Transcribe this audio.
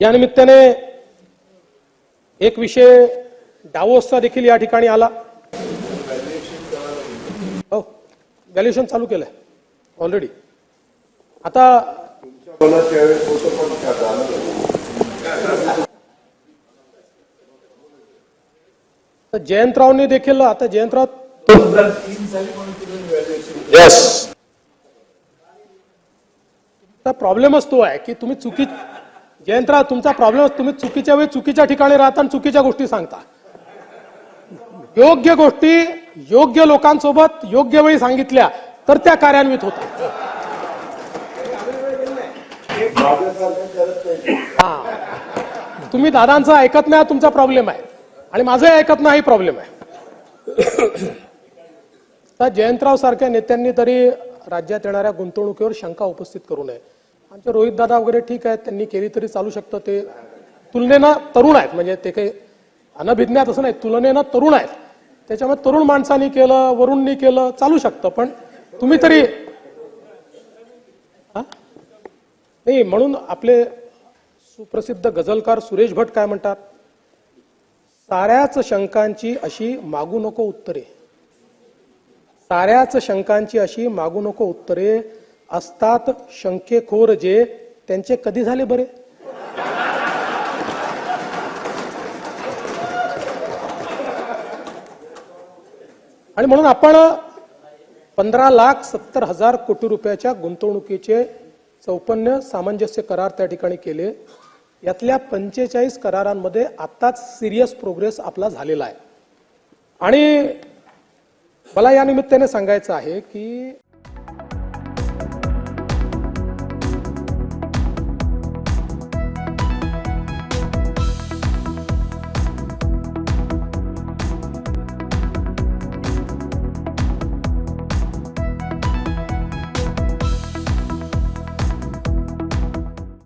या निमित्ताने एक विषय डावोसचा देखील या ठिकाणी आला हो व्हॅल्युएशन चालू केलंय ऑलरेडी आता जयंतरावने देखील आता जयंतराव. तर प्रॉब्लेमच तो आहे की तुम्ही चुकी जयंतराव तुमचा प्रॉब्लेम तुम्ही चुकीच्या वेळी चुकीच्या ठिकाणी राहता आणि चुकीच्या गोष्टी सांगता. योग्य गोष्टी योग्य लोकांसोबत योग्य वेळी सांगितल्या तर त्या कार्यान्वित होतात. हा. तुम्ही दादांचं ऐकत नाही तुमचा प्रॉब्लेम आहे. आणि माझं ऐकत नाही प्रॉब्लेम आहे. तर जयंतराव सारख्या नेत्यांनी तरी राज्यात येणाऱ्या गुंतवणुकीवर शंका उपस्थित करू नये. आमचे रोहित दादा वगैरे ठीक आहेत त्यांनी केली तरी चालू शकतं. ते तुलनेनं तरुण आहेत. म्हणजे ते काही अनभिज्ञात असं नाही तुलनेनं तरुण आहेत. त्याच्यामुळे तरुण माणसांनी केलं वरुणनी केलं चालू शकतं. पण तुम्ही तरी नाही म्हणून आपले सुप्रसिद्ध गझलकार सुरेश भट काय म्हणतात? साऱ्याच शंकांची अशी मागू नको उत्तरे. साऱ्याच शंकांची अशी मागू नको उत्तरे. असतात शंकेखोर जे त्यांचे कधी झाले बरे? आणि म्हणून आपण पंधरा लाख सत्तर हजार कोटी रुपयाच्या गुंतवणुकीचे चौपन्न सामंजस्य करार त्या ठिकाणी केले. यातल्या पंचेचाळीस करारांमध्ये आत्ताच सिरियस प्रोग्रेस आपला झालेला आहे. आणि मला या निमित्ताने सांगायचं आहे की